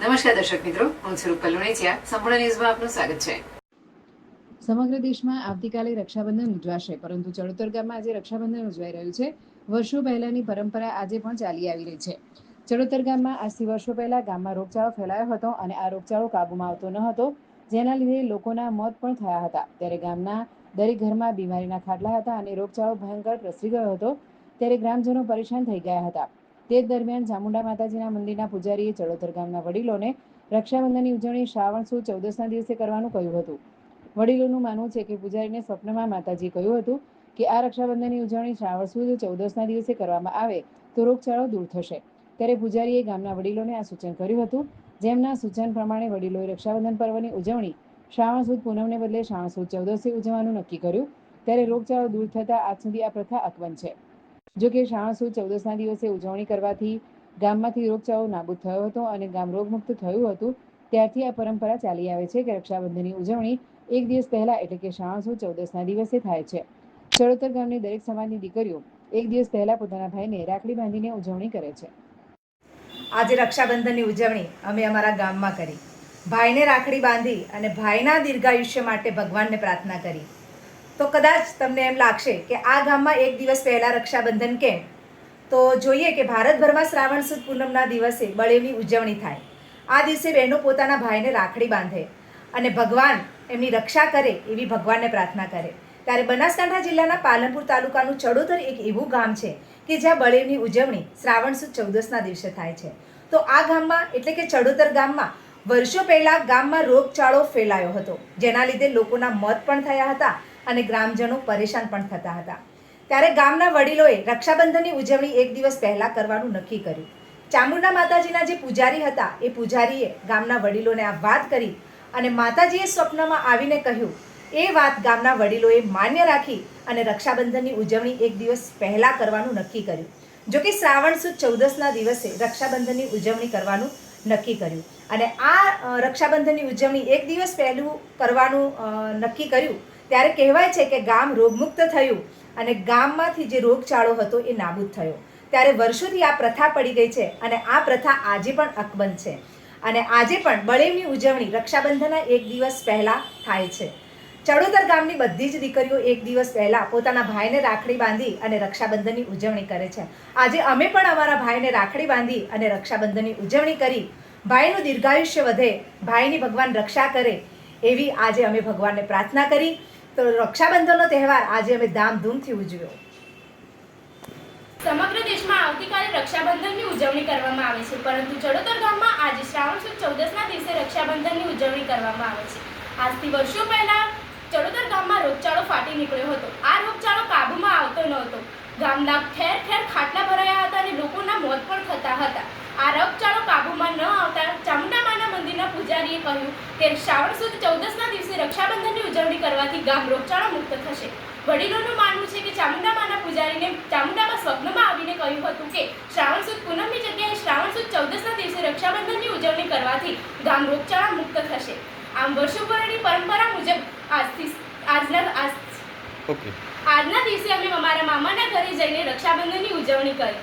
નમસ્કાર દર્શક મિત્રો, હું સ્વરૂપ કલુણેચિયા સંપૂર્ણ ન્યૂઝમાં આપનું સ્વાગત છે. સમગ્ર દેશમાં આવતીકાલે રક્ષાબંધન ઉજવાશે, પરંતુ ચડોતર ગામમાં આજે રક્ષાબંધન ઉજવાઈ રહ્યું છે. વર્ષો પહેલાની પરંપરા આજે પણ ચાલી આવી રહી છે. ચડોતર ગામમાં આજથી વર્ષો પહેલા ગામમાં રોગચાળો ફેલાયો હતો અને આ રોગચાળો કાબૂમાં આવતો ન હતો, જેના લીધે લોકોના મોત પણ થયા હતા. ત્યારે ગામના દરેક ઘરમાં બીમારીના ખાટલા હતા અને રોગચાળો ભયંકર પ્રસરી ગયો હતો. ત્યારે ગ્રામજનો પરેશાન થઈ ગયા હતા. તે દરમિયાન ચામુંડા માતાજીના મંદિરના પૂજારીએ ચડોતર ગામના વડીલોને રક્ષાબંધનની ઉજવણી શ્રાવણ સુદ ચૌદસના દિવસે કરવાનું કહ્યું હતું. વડીલોનું માનવું છે કે પૂજારીને સ્વપ્નમાં માતાજીએ કહ્યું હતું કે આ રક્ષાબંધનની ઉજવણી શ્રાવણ સુદ ચૌદસના દિવસે કરવામાં આવે તો રોગચાળો દૂર થશે. ત્યારે પૂજારીએ ગામના વડીલોને આ સૂચન કર્યું હતું. જેમના સૂચન પ્રમાણે વડીલોએ રક્ષાબંધન પર્વની ઉજવણી શ્રાવણ સુદ પૂનમને બદલે શ્રાવણ સુદ ચૌદસે ઉજવવાનું નક્કી કર્યું. ત્યારે રોગચાળો દૂર થતાં આજ સુધી આ પ્રથા અકબંધ છે. જો કે શ્રાવણ સુદ ચૌદસના દિવસે ઉજવણી કરવાથી ગામમાંથી રોગચાળો નાબૂદ થયો હતો અને ગામ રોગમુક્ત થયું હતું, ત્યારથી આ પરંપરા ચાલી આવે છે કે રક્ષાબંધનની ઉજવણી એક દિવસ પહેલા એટલે કે શ્રાવણ સુદ ચૌદસના દિવસે થાય છે. ચડોતર ગામની દરેક સમાજની દીકરીઓ એક દિવસ પહેલા પોતાના ભાઈને રાખડી બાંધીને ઉજવણી કરે છે. આજે રક્ષાબંધનની ઉજવણી અમે અમારા ગામમાં કરી. ભાઈને રાખડી બાંધી અને ભાઈના દીર્ઘાયુષ્ય માટે ભગવાનને પ્રાર્થના કરી. તો કદાચ તમને એમ લાગશે કે આ ગામમાં એક દિવસ પહેલા રક્ષાબંધન કેમ? તો જોઈએ કે ભારતભરમાં શ્રાવણ સુદ પૂનમના દિવસે બળેવની ઉજવણી થાય. આ દિવસે બહેનો પોતાના ભાઈને રાખડી બાંધે અને ભગવાન એમની રક્ષા કરે એવી ભગવાનને પ્રાર્થના કરે. ત્યારે બનાસકાંઠા જિલ્લાના પાલનપુર તાલુકાનું ચડોતર એક એવું ગામ છે કે જ્યાં બળેવની ઉજવણી શ્રાવણ સુદ ચૌદસના દિવસે થાય છે. તો આ ગામમાં, એટલે કે ચડોતર ગામમાં, વર્ષો પહેલાં ગામમાં રોગચાળો ફેલાયો હતો. જેના લીધે લોકોના મોત પણ થયા હતા અને ગ્રામજનો પરેશાન પણ થતા હતા. ત્યારે ગામના વડીલોએ રક્ષાબંધનની ઉજવણી એક દિવસ પહેલા કરવાનું નક્કી કર્યું. ચામુંડા માતાજીના જે પૂજારી હતા, એ પૂજારીએ ગામના વડીલોને આ વાત કરી અને માતાજીએ સ્વપ્નમાં આવીને કહ્યું, એ વાત ગામના વડીલોએ માન્ય રાખી અને રક્ષાબંધનની ઉજવણી એક દિવસ પહેલા કરવાનું નક્કી કર્યું. જો કે શ્રાવણ સુદ ચૌદસના દિવસે રક્ષાબંધનની ઉજવણી કરવાનું નક્કી કર્યું. અને આ રક્ષાબંધનની ઉજવણી એક દિવસ પહેલું કરવાનું નક્કી કર્યું. ત્યારે કહેવાય છે કે ગામ રોગમુક્ત થયું અને ગામમાંથી જે રોગચાળો હતો એ નાબૂદ થયો. ત્યારે વર્ષોથી આ પ્રથા પડી ગઈ છે અને આ પ્રથા આજે પણ અકબંધ છે. અને આજે પણ બળેવની ઉજવણી રક્ષાબંધનના એક દિવસ પહેલાં થાય છે. ચડોતર ગામની બધી જ દીકરીઓ એક દિવસ પહેલા પોતાના ભાઈને રાખડી બાંધી અને રક્ષાબંધનની ઉજવણી કરે છે. આજે અમે પણ અમારા ભાઈને રાખડી બાંધી અને રક્ષાબંધનની ઉજવણી કરી. ભાઈનું દીર્ઘાયુષ્ય વધે, ભાઈની ભગવાન રક્ષા કરે એવી આજે અમે ભગવાનને પ્રાર્થના કરી. તો રક્ષાબંધનનો તહેવાર આજે અમે ધામધૂમથી ઉજવ્યો. સમગ્ર દેશમાં આવતીકાલે રક્ષાબંધનની ઉજવણી કરવામાં આવે છે, પરંતુ ચડોતર ગામમાં આજે શ્રાવણ સુદ ચૌદસના દિવસે રક્ષાબંધનની ઉજવણી કરવામાં આવે છે. આજથી વર્ષો પહેલા ચડોતર ગામમાં રોગચાળો ફાટી નીકળ્યો હતો. આ રોગચાળો કાબૂમાં આવતો ન હતો. ગામના ઠેર ઠેર ખાટલા ભરાયા હતા અને લોકોના મોત પણ થતા હતા. આ રોગચાળો કાબૂમાં ન આવતા ચામુંડામાના મંદિરના પૂજારીએ કહ્યું કે શ્રાવણ સુદ ચૌદસના દિવસે રક્ષાબંધનની ઉજવણી કરવાથી ગામ રોગચાળો મુક્ત થશે. વડીલોનું માનવું છે કે ચામુંડામાના પૂજારીને ચામુંડામાં સ્વપ્નમાં આવીને કહ્યું હતું કે શ્રાવણ સુદ પૂનમની જગ્યાએ શ્રાવણ સુદ ચૌદસના દિવસે રક્ષાબંધનની ઉજવણી કરવાથી ગામ રોગચાળા મુક્ત થશે. આમ વર્ષો પુરાણી પરંપરા મુજબ આજથી આજના આજ ઓકે. આજના દિવસે અમે અમારા મામાના ઘરે જઈને રક્ષાબંધનની ઉજવણી કરી.